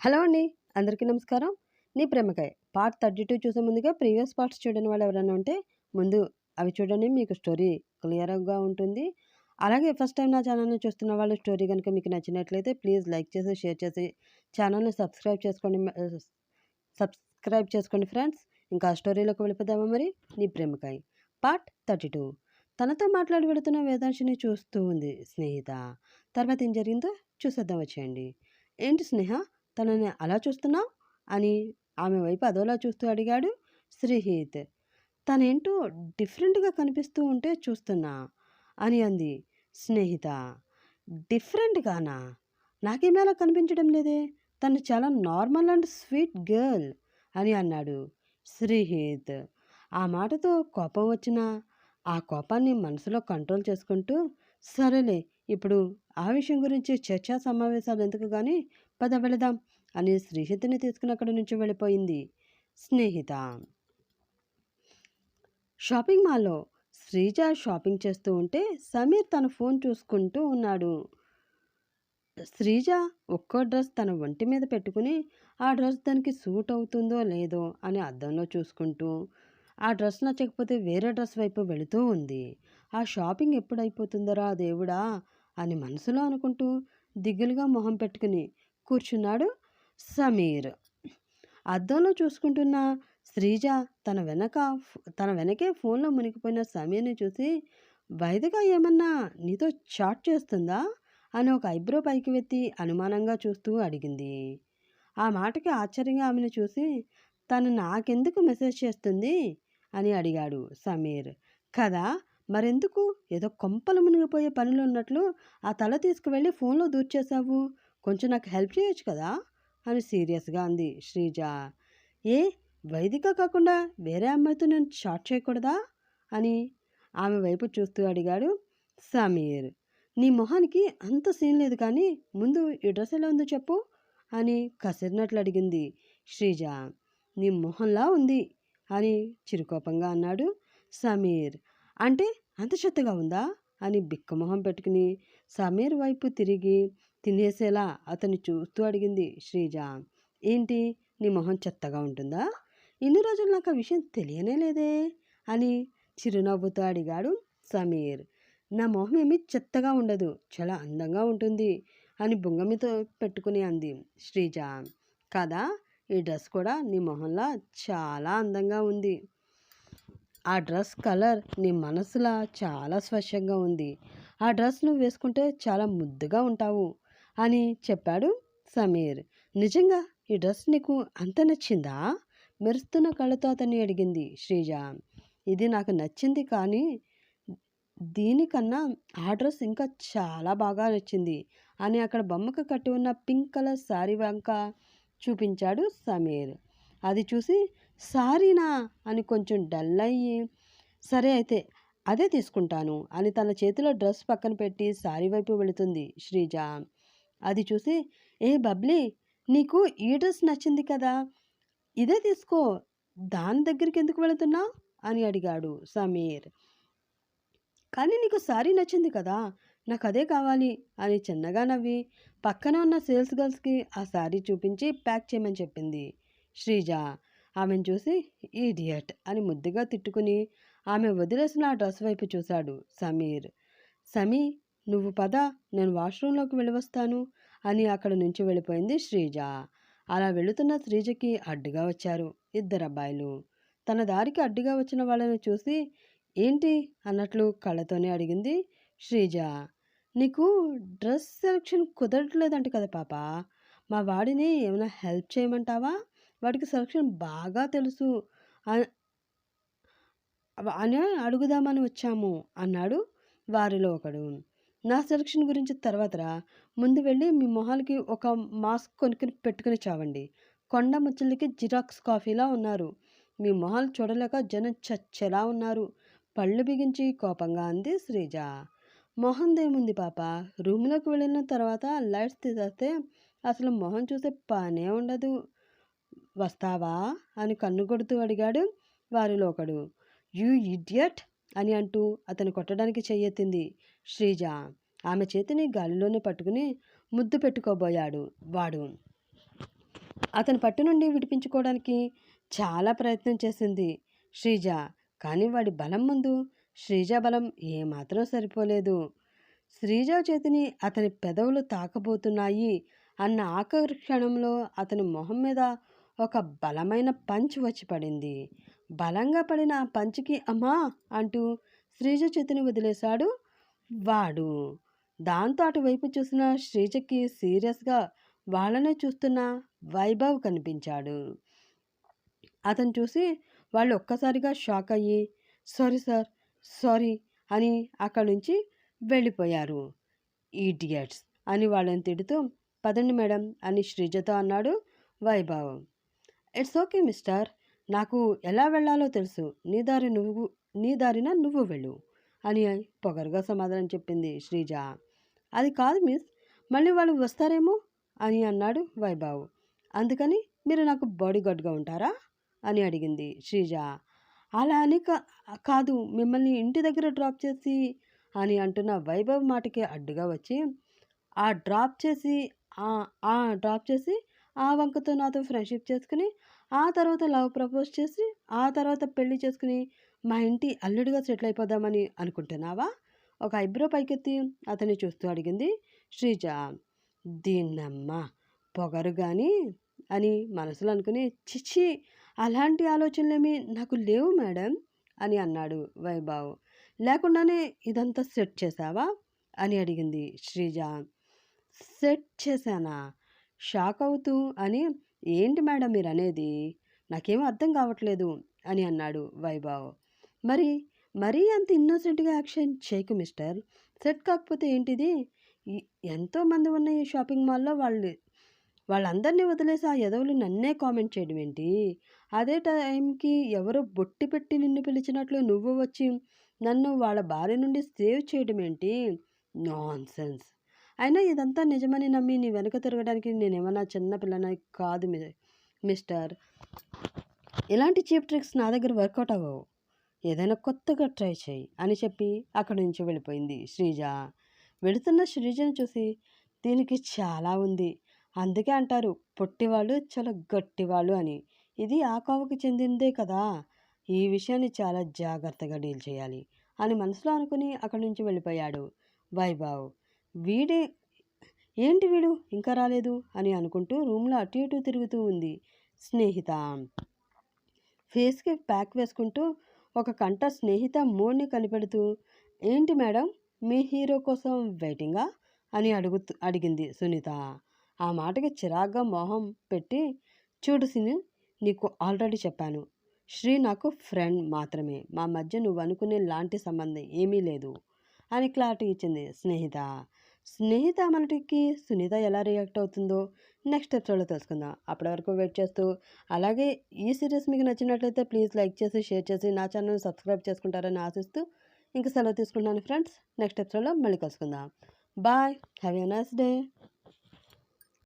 Hello అండి అందరికీ నమస్కారం. నీ ప్రేమకాయ పార్ట్ థర్టీ టూ చూసే ముందుగా ప్రీవియస్ పార్ట్స్ చూడని వాళ్ళు ఎవరైనా ఉంటే ముందు అవి చూడండి మీకు స్టోరీ క్లియర్గా ఉంటుంది. అలాగే ఫస్ట్ టైం నా ఛానల్ని చూస్తున్న వాళ్ళు స్టోరీ కనుక మీకు నచ్చినట్లయితే ప్లీజ్ లైక్ చేసి షేర్ చేసి ఛానల్ని సబ్స్క్రైబ్ చేసుకోండి సబ్స్క్రైబ్ చేసుకోండి ఫ్రెండ్స్. ఇంకా స్టోరీలోకి వెళ్ళిపోదామా మరి? నీ ప్రేమకాయ పార్ట్ థర్టీ టూ. తనతో మాట్లాడి వెళుతున్న వేదాంశిని చూస్తూ ఉంది స్నేహిత. తర్వాత ఏం జరిగిందో చూసేద్దాం వచ్చేయండి. ఏంటి స్నేహ? తనని అలా చూస్తున్నావు? అని ఆమె వైపు అదోలా చూస్తూ అడిగాడు శ్రీహిత్. తనేంటో డిఫరెంట్గా కనిపిస్తూ ఉంటే చూస్తున్నా అని అంది స్నేహిత. డిఫరెంట్గానా? నాకేమేలా కనిపించడం లేదే? తను చాలా నార్మల్ అండ్ స్వీట్ గర్ల్ అని అన్నాడు శ్రీహిత్. ఆ మాటతో కోపం వచ్చినా ఆ కోపాన్ని మనసులో కంట్రోల్ చేసుకుంటూ సరేలే ఇప్పుడు ఆ విషయం గురించి చర్చా సమావేశాలు ఎందుకు కానీ పద వెళదాం. అని శ్రీహిత్ని తీసుకుని అక్కడి నుంచి వెళ్ళిపోయింది. స్నేహిత షాపింగ్ మాల్లో శ్రీజ షాపింగ్ చేస్తూ ఉంటే సమీర్ తన ఫోన్ చూసుకుంటూ ఉన్నాడు. శ్రీజ ఒక్కో డ్రెస్ తన ఒంటి మీద పెట్టుకుని ఆ డ్రెస్ దానికి సూట్ అవుతుందో లేదో అని అద్దంలో చూసుకుంటూ ఆ డ్రెస్ నచ్చకపోతే వేరే డ్రెస్ వైపు వెళుతూ ఉంది. ఆ షాపింగ్ ఎప్పుడు అయిపోతుందరా దేవుడా? అని మనసులో అనుకుంటూ దిగులుగా మొహం పెట్టుకుని కూర్చున్నాడు సమీర్. అద్దంలో చూసుకుంటున్న శ్రీజ తన వెనక తన వెనకే ఫోన్లో మునిగిపోయిన సమీర్ని చూసి వైదిగా ఏమన్నా నీతో చాట్ చేస్తుందా? అని ఒక ఐబ్రో పైకి వెత్తి అనుమానంగా చూస్తూ అడిగింది. ఆ మాటకి ఆశ్చర్యంగా ఆమెను చూసి తను నాకెందుకు మెసేజ్ చేస్తుంది? అని అడిగాడు సమీర్. కదా మరెందుకు? ఏదో కొంపలు మునిగిపోయే పనులు ఉన్నట్లు ఆ తల తీసుకువెళ్ళి ఫోన్లో దూర్చేశావు. కొంచెం నాకు హెల్ప్ చేయొచ్చు కదా? అని సీరియస్గా అంది శ్రీజ. ఏ? వైదిక కాకుండా వేరే అమ్మాయితో నేను షార్ట్ చేయకూడదా? అని ఆమె వైపు చూస్తూ అడిగాడు సమీర్. నీ మొహానికి అంత సీన్ లేదు కానీ ముందు ఈ డ్రెస్ ఎలా ఉందో చెప్పు అని కసిరినట్లు అడిగింది శ్రీజ. నీ మొహంలా ఉంది అని చిరుకోపంగా అన్నాడు సమీర్. అంటే అంత చెత్తగా ఉందా? అని బిక్కమొహం పెట్టుకుని సమీర్ వైపు తిరిగి తినేసేలా అతన్ని చూస్తూ అడిగింది శ్రీజ. ఏంటి? నీ మొహం చెత్తగా ఉంటుందా? ఇన్ని రోజులు నాకు ఆ విషయం తెలియనే లేదే అని చిరునవ్వుతో అడిగాడు సమీర్. నా మొహం ఏమీ చెత్తగా ఉండదు చాలా అందంగా ఉంటుంది అని బొంగమితో పెట్టుకుని అంది శ్రీజ. కదా? ఈ డ్రెస్ కూడా నీ మొహంలా చాలా అందంగా ఉంది. ఆ డ్రెస్ కలర్ నీ మనసులా చాలా స్వచ్ఛంగా ఉంది. ఆ డ్రెస్ నువ్వు వేసుకుంటే చాలా ముద్దుగా ఉంటావు. అని చెప్పాడు సమీర్. నిజంగా ఈ డ్రెస్ నీకు అంత నచ్చిందా? మెరుస్తున్న కళ్ళతో అతన్ని అడిగింది శ్రీజ. ఇది నాకు నచ్చింది కానీ దీనికన్నా ఆ డ్రెస్ ఇంకా చాలా బాగా నచ్చింది అని అక్కడ బొమ్మకు కట్టి ఉన్న పింక్ కలర్ శారీ వంక చూపించాడు సమీర్. అది చూసి సారీనా? అని కొంచెం డల్ అయ్యి సరే అయితే అదే తీసుకుంటాను అని తన చేతిలో డ్రెస్ పక్కన పెట్టి సారీ వైపు వెళుతుంది శ్రీజ. అది చూసి ఏ బబ్లీ నీకు ఈ డ్రెస్ నచ్చింది కదా ఇదే తీసుకో దాని దగ్గరికి ఎందుకు వెళుతున్నావు అని అడిగాడు సమీర్. కానీ నీకు సారీ నచ్చింది కదా నాకు అదే కావాలి అని చిన్నగా నవ్వి పక్కన ఉన్న సేల్స్ గర్ల్స్కి ఆ సారీ చూపించి ప్యాక్ చేయమని చెప్పింది. శ్రీజ ఆమెను చూసి ఈడియట్ అని ముద్దుగా తిట్టుకుని ఆమె వదిలేసిన ఆ డ్రెస్ వైపు చూశాడు సమీర్. సమీ నువ్వు పద నేను వాష్రూంలోకి వెళ్ళివస్తాను అని అక్కడ నుంచి వెళ్ళిపోయింది శ్రీజ. అలా వెళుతున్న శ్రీజకి అడ్డుగా వచ్చారు ఇద్దరు అబ్బాయిలు తన దారికి అడ్డుగా వచ్చిన వాళ్ళని చూసి ఏంటి? అన్నట్లు కళ్ళతోనే అడిగింది శ్రీజ. నీకు డ్రెస్ సెలక్షన్ కుదరట్లేదంట కదా పాప. మా వాడిని ఏమైనా హెల్ప్ చేయమంటావా? వాడికి సెలక్షన్ బాగా తెలుసు. అని అడుగుదామని వచ్చాము అన్నాడు వారిలో ఒకడు. నా సెలక్షన్ గురించి తర్వాతరా ముందు వెళ్ళి మీ మొహాలకి ఒక మాస్క్ కొనుక్కుని పెట్టుకుని చావండి. కొండ ముచ్చలకి జిరాక్స్ కాఫీలా ఉన్నారు. మీ మొహాలు చూడలేక జనం చచ్చెలా ఉన్నారు. పళ్ళు బిగించి కోపంగా అంది శ్రీజ. మొహం దేముంది పాప? రూమ్లోకి వెళ్ళిన తర్వాత లైట్స్ తీసేస్తే అసలు మొహం చూసే పనే ఉండదు. వస్తావా? అని కన్ను కొడుతూ అడిగాడు వారిలో ఒకడు. You idiot! అని అంటూ అతను కొట్టడానికి చెయ్యెత్తింది. శ్రీజ. ఆమె చేతిని గాలిలోనే పట్టుకుని ముద్దు పెట్టుకోబోయాడు వాడు. అతని పట్టు నుండి విడిపించుకోవడానికి చాలా ప్రయత్నం చేసింది శ్రీజ. కానీ వాడి బలం ముందు శ్రీజ బలం ఏమాత్రం సరిపోలేదు. శ్రీజ చేతిని అతని పెదవులు తాకబోతున్నాయి అన్న ఆఖరి క్షణంలో అతని మొహం మీద ఒక బలమైన పంచ్ వచ్చి పడింది. బలంగా పడిన ఆ పంచ్కి అమ్మా అంటూ శ్రీజ చేతిని వదిలేశాడు వాడు దాంతో అటువైపు చూసిన శ్రీజకి సీరియస్గా వాళ్ళనే చూస్తున్న వైభవ్ కనిపించాడు. అతను చూసి వాళ్ళు ఒక్కసారిగా షాక్ అయ్యి సారీ సార్ సారీ అని అక్కడి నుంచి వెళ్ళిపోయారు. ఈడియట్స్ అని వాళ్ళని తిడుతూ పదండి మేడం అని శ్రీజతో అన్నాడు వైభవ్. ఇట్స్ ఓకే మిస్టర్ నాకు ఎలా వెళ్ళాలో తెలుసు. నీ దారి నువ్వు నీ దారిన నువ్వు వెళ్ళు. అని పొగరుగా సమాధానం చెప్పింది శ్రీజ. అది కాదు మిస్ మళ్ళీ వాళ్ళు వస్తారేమో అని అన్నాడు వైభవ్. అందుకని మీరు నాకు బాడీగార్డ్గా ఉంటారా? అని అడిగింది శ్రీజ. అలా అని కా- కాదు మిమ్మల్ని ఇంటి దగ్గర డ్రాప్ చేసి అని అంటున్న వైభవ్ మాటకి అడ్డుగా వచ్చి ఆ డ్రాప్ చేసి ఆ- ఆ డ్రాప్ చేసి ఆ వంకతో నాతో ఫ్రెండ్షిప్ చేసుకుని ఆ తర్వాత లవ్ ప్రపోజ్ చేసి ఆ తర్వాత పెళ్ళి చేసుకుని మా ఇంటి అల్లుడిగా సెటిల్ అయిపోదామని అనుకుంటున్నావా? ఒక ఐబ్రో పైకెత్తి అతన్ని చూస్తూ అడిగింది శ్రీజ. దీన్నమ్మ పొగరు కానీ అని మనసులో అనుకుని చిచ్చి అలాంటి ఆలోచనలేమీ నాకు లేవు మేడం అని అన్నాడు వైభవ్. లేకుండానే ఇదంతా సెట్ చేసావా అని అడిగింది శ్రీజ. సెట్ చేశానా? షాక్ అవుతూ అని ఏంటి మేడం మీరు అనేది నాకేం అర్థం కావట్లేదు అని అన్నాడు వైభవ్. మరి మరీ అంత ఇన్నోసెంట్గా యాక్షన్ చేయకు మిస్టర్. సెట్ కాకపోతే ఏంటిది? ఎంతోమంది ఉన్న ఈ షాపింగ్ మాల్లో వాళ్ళు వాళ్ళందరినీ వదిలేసి ఆ ఎదవులు నన్నే కామెంట్ చేయడం ఏంటి? అదే టైంకి ఎవరో బొట్టి పెట్టి నిన్ను పిలిచినట్లు నువ్వు వచ్చి నన్ను వాళ్ళ భార్య నుండి సేవ్ చేయడం ఏంటి? నాన్ సెన్స్ అయినా ఇదంతా నిజమని నమ్మి నీ వెనక తిరగడానికి నేనేమన్నా చిన్న పిల్లని కాదు మిస్టర్. ఇలాంటి చీప్ ట్రిక్స్ నా దగ్గర వర్కౌట్ అవ్వవు. ఏదైనా కొత్తగా ట్రై చేయి అని చెప్పి అక్కడి నుంచి వెళ్ళిపోయింది శ్రీజ. వెళుతున్న శ్రీజను చూసి దీనికి చాలా ఉంది. అందుకే అంటారు పొట్టివాళ్ళు చాలా గట్టివాళ్ళు అని. ఇది ఆ కోవకు చెందిందే కదా. ఈ విషయాన్ని చాలా జాగ్రత్తగా డీల్ చేయాలి అని మనసులో అనుకుని అక్కడి నుంచి వెళ్ళిపోయాడు. వైభవ్ వీడే ఏంటి వీడు? ఇంకా రాలేదు అని అనుకుంటూ రూమ్లో అటు ఇటు తిరుగుతూ ఉంది స్నేహిత. ఫేస్కి ప్యాక్ వేసుకుంటూ ఒక కంట స్నేహిత మూడ్ని కనిపెడుతూ ఏంటి మేడం? మీ హీరో కోసం వెయిటింగా? అని అడుగుతూ అడిగింది సునీత. ఆ మాటకి చిరాగ్గా మొహం పెట్టి చూడు సిని నీకు ఆల్రెడీ చెప్పాను. శ్రీ నాకు ఫ్రెండ్ మాత్రమే. మా మధ్య నువ్వు అనుకునే లాంటి సంబంధం ఏమీ లేదు అని క్లారిటీ ఇచ్చింది స్నేహిత. స్నేహిత మనటికి సునీత ఎలా రియాక్ట్ అవుతుందో నెక్స్ట్ ఎపిసోడ్లో తెలుసుకుందాం. అప్పటి వరకు వెయిట్ చేస్తూ అలాగే ఈ సిరీస్ మీకు నచ్చినట్లయితే ప్లీజ్ లైక్ చేసి షేర్ చేసి నా ఛానల్ సబ్స్క్రైబ్ చేసుకుంటారని ఆశిస్తూ ఇంకా సెలవు తీసుకుంటాను ఫ్రెండ్స్. నెక్స్ట్ ఎపిసోడ్లో మళ్ళీ కలుసుకుందాం. Bye. Have a nice day.